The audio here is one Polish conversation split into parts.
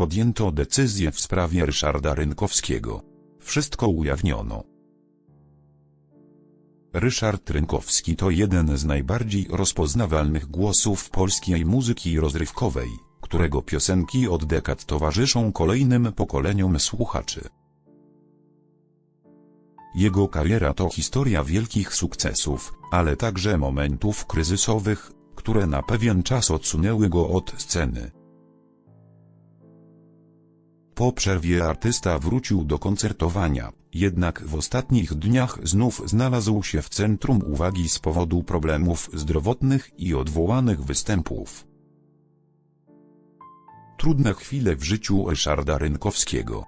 podjęto decyzję w sprawie Ryszarda Rynkowskiego. Wszystko ujawniono. Ryszard Rynkowski to jeden z najbardziej rozpoznawalnych głosów polskiej muzyki rozrywkowej, którego piosenki od dekad towarzyszą kolejnym pokoleniom słuchaczy. Jego kariera to historia wielkich sukcesów, ale także momentów kryzysowych, które na pewien czas odsunęły go od sceny. Po przerwie artysta wrócił do koncertowania, jednak w ostatnich dniach znów znalazł się w centrum uwagi z powodu problemów zdrowotnych i odwołanych występów. Trudne chwile w życiu Ryszarda Rynkowskiego.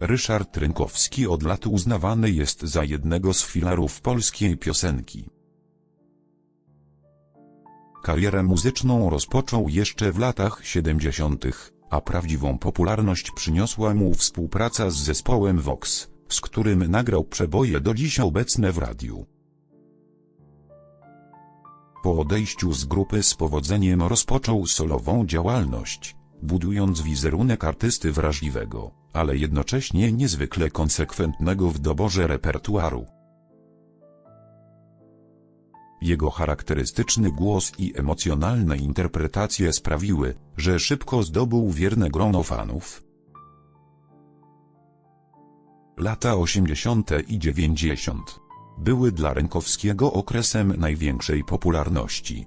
Ryszard Rynkowski od lat uznawany jest za jednego z filarów polskiej piosenki. Karierę muzyczną rozpoczął jeszcze w latach 70., a prawdziwą popularność przyniosła mu współpraca z zespołem Vox, z którym nagrał przeboje do dziś obecne w radiu. Po odejściu z grupy z powodzeniem rozpoczął solową działalność, budując wizerunek artysty wrażliwego, ale jednocześnie niezwykle konsekwentnego w doborze repertuaru. Jego charakterystyczny głos i emocjonalne interpretacje sprawiły, że szybko zdobył wierne grono fanów. Lata 80. i 90. były dla Rękowskiego okresem największej popularności.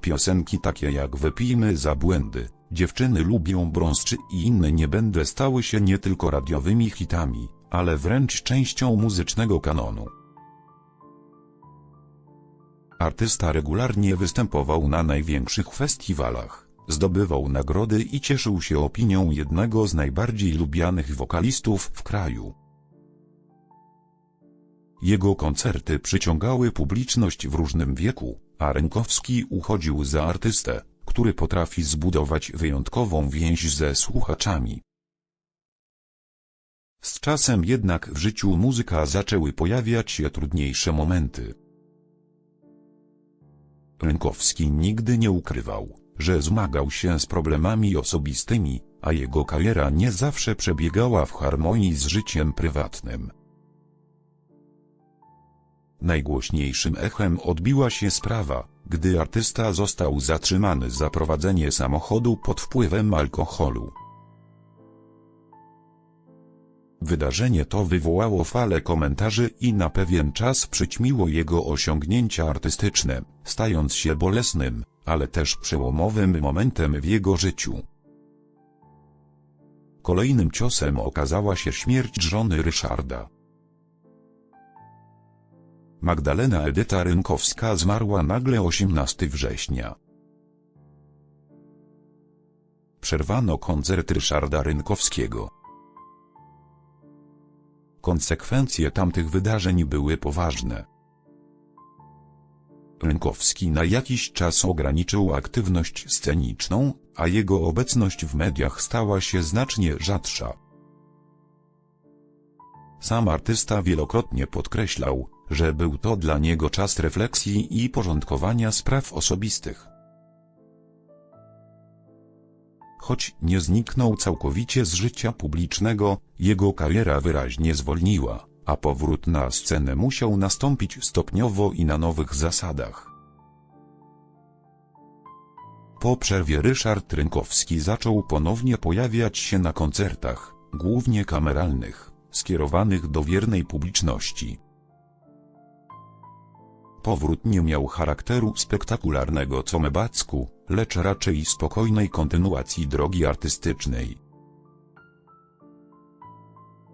Piosenki takie jak Wypijmy za błędy, Dziewczyny lubią brąz czy i inne nie będę stały się nie tylko radiowymi hitami, ale wręcz częścią muzycznego kanonu. Artysta regularnie występował na największych festiwalach, zdobywał nagrody i cieszył się opinią jednego z najbardziej lubianych wokalistów w kraju. Jego koncerty przyciągały publiczność w różnym wieku, a Rękowski uchodził za artystę, który potrafi zbudować wyjątkową więź ze słuchaczami. Z czasem jednak w życiu muzyka zaczęły pojawiać się trudniejsze momenty. Rynkowski nigdy nie ukrywał, że zmagał się z problemami osobistymi, a jego kariera nie zawsze przebiegała w harmonii z życiem prywatnym. Najgłośniejszym echem odbiła się sprawa, gdy artysta został zatrzymany za prowadzenie samochodu pod wpływem alkoholu. Wydarzenie to wywołało falę komentarzy i na pewien czas przyćmiło jego osiągnięcia artystyczne, stając się bolesnym, ale też przełomowym momentem w jego życiu. Kolejnym ciosem okazała się śmierć żony Ryszarda. Magdalena Edyta Rynkowska zmarła nagle 18 września. Przerwano koncert Ryszarda Rynkowskiego. Konsekwencje tamtych wydarzeń były poważne. Rynkowski na jakiś czas ograniczył aktywność sceniczną, a jego obecność w mediach stała się znacznie rzadsza. Sam artysta wielokrotnie podkreślał, że był to dla niego czas refleksji i porządkowania spraw osobistych. Choć nie zniknął całkowicie z życia publicznego, jego kariera wyraźnie zwolniła, a powrót na scenę musiał nastąpić stopniowo i na nowych zasadach. Po przerwie Ryszard Rynkowski zaczął ponownie pojawiać się na koncertach, głównie kameralnych, skierowanych do wiernej publiczności. Powrót nie miał charakteru spektakularnego co mebacku, lecz raczej spokojnej kontynuacji drogi artystycznej.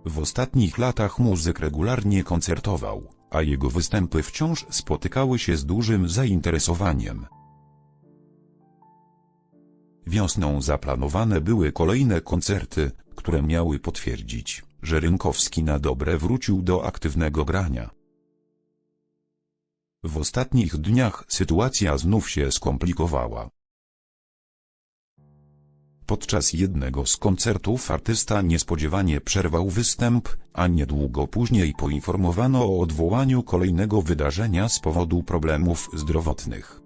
W ostatnich latach muzyk regularnie koncertował, a jego występy wciąż spotykały się z dużym zainteresowaniem. Wiosną zaplanowane były kolejne koncerty, które miały potwierdzić, że Rynkowski na dobre wrócił do aktywnego grania. W ostatnich dniach sytuacja znów się skomplikowała. Podczas jednego z koncertów artysta niespodziewanie przerwał występ, a niedługo później poinformowano o odwołaniu kolejnego wydarzenia z powodu problemów zdrowotnych.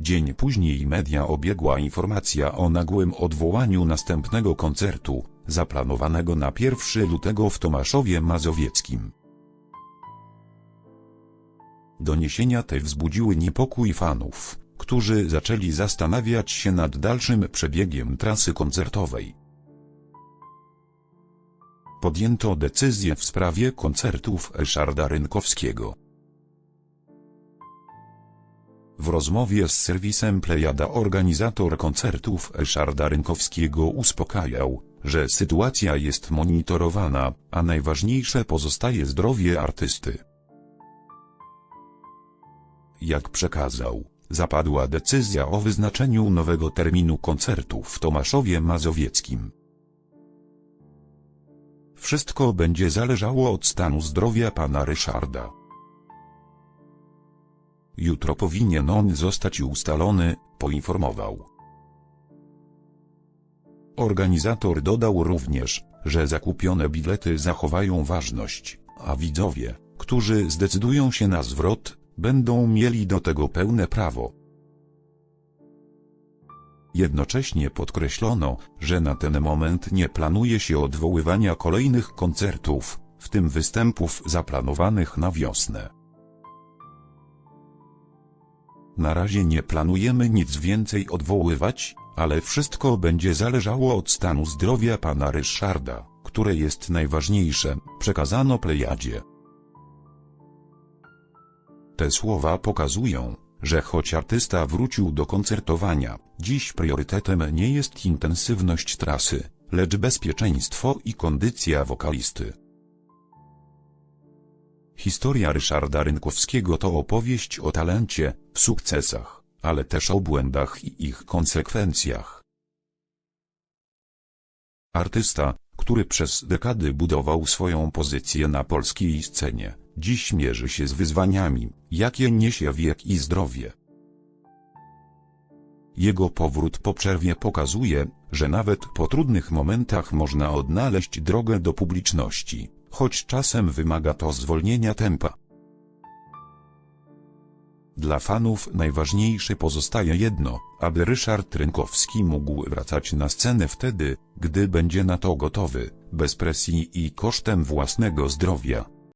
Dzień później media obiegła informacja o nagłym odwołaniu następnego koncertu, zaplanowanego na 1 lutego w Tomaszowie Mazowieckim. Doniesienia te wzbudziły niepokój fanów, którzy zaczęli zastanawiać się nad dalszym przebiegiem trasy koncertowej. Podjęto decyzję w sprawie koncertów Ryszarda Rynkowskiego. W rozmowie z serwisem Plejada organizator koncertów Ryszarda Rynkowskiego uspokajał, że sytuacja jest monitorowana, a najważniejsze pozostaje zdrowie artysty. Jak przekazał, zapadła decyzja o wyznaczeniu nowego terminu koncertu w Tomaszowie Mazowieckim. Wszystko będzie zależało od stanu zdrowia pana Ryszarda. Jutro powinien on zostać ustalony, poinformował. Organizator dodał również, że zakupione bilety zachowają ważność, a widzowie, którzy zdecydują się na zwrot, będą mieli do tego pełne prawo. Jednocześnie podkreślono, że na ten moment nie planuje się odwoływania kolejnych koncertów, w tym występów zaplanowanych na wiosnę. Na razie nie planujemy nic więcej odwoływać, ale wszystko będzie zależało od stanu zdrowia pana Ryszarda, które jest najważniejsze, przekazano Plejadzie. Te słowa pokazują, że choć artysta wrócił do koncertowania, dziś priorytetem nie jest intensywność trasy, lecz bezpieczeństwo i kondycja wokalisty. Historia Ryszarda Rynkowskiego to opowieść o talencie, sukcesach, ale też o błędach i ich konsekwencjach. Artysta, który przez dekady budował swoją pozycję na polskiej scenie, dziś mierzy się z wyzwaniami, jakie niesie wiek i zdrowie. Jego powrót po przerwie pokazuje, że nawet po trudnych momentach można odnaleźć drogę do publiczności, choć czasem wymaga to zwolnienia tempa. Dla fanów najważniejsze pozostaje jedno, aby Ryszard Rynkowski mógł wracać na scenę wtedy, gdy będzie na to gotowy, bez presji i kosztem własnego zdrowia.